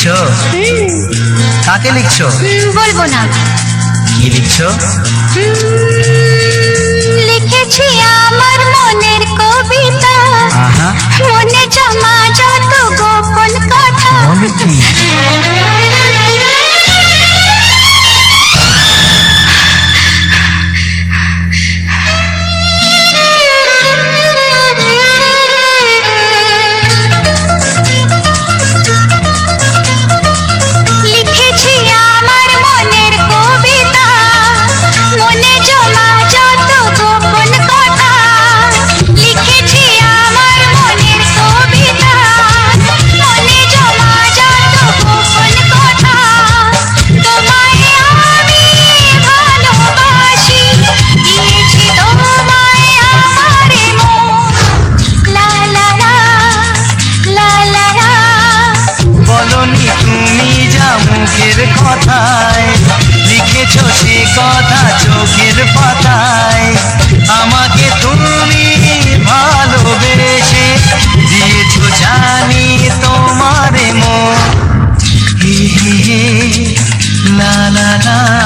লিখছো? কাকে লিখছো? বলব না। কি লিখছো? লিখেছি আমার কথায়, লিখেছ সে কথা চোখের পাতায়। আমাকে তুমি ভালোবেসে দিয়েছ জানি তোমার মন। হে না না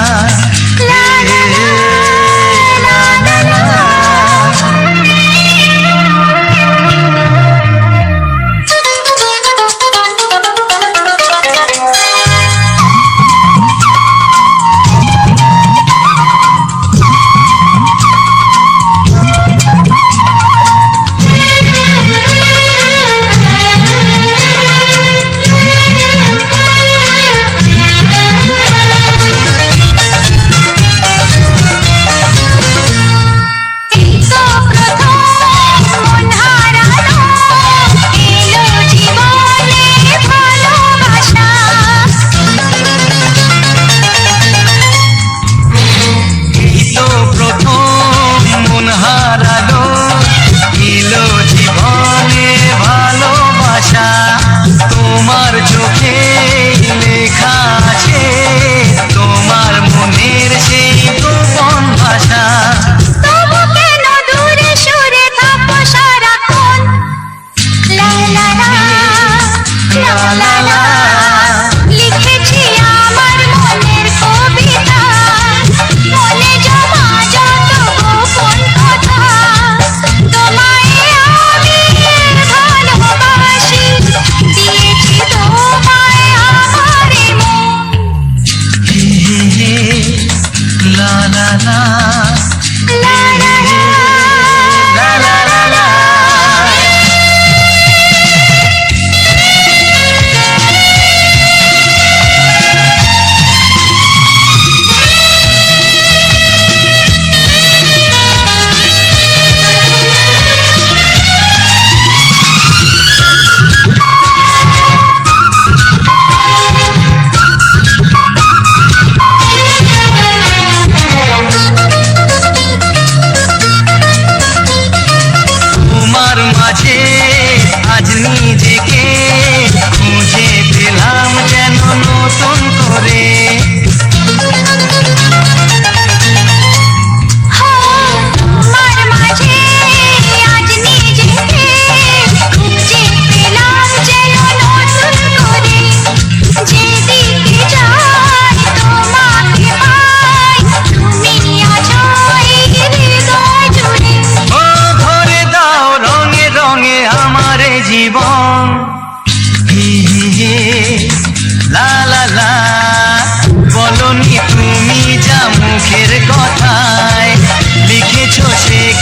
armadilha.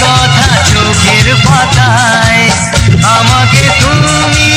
কথা চোখের পাতায়। আমাকে তুমি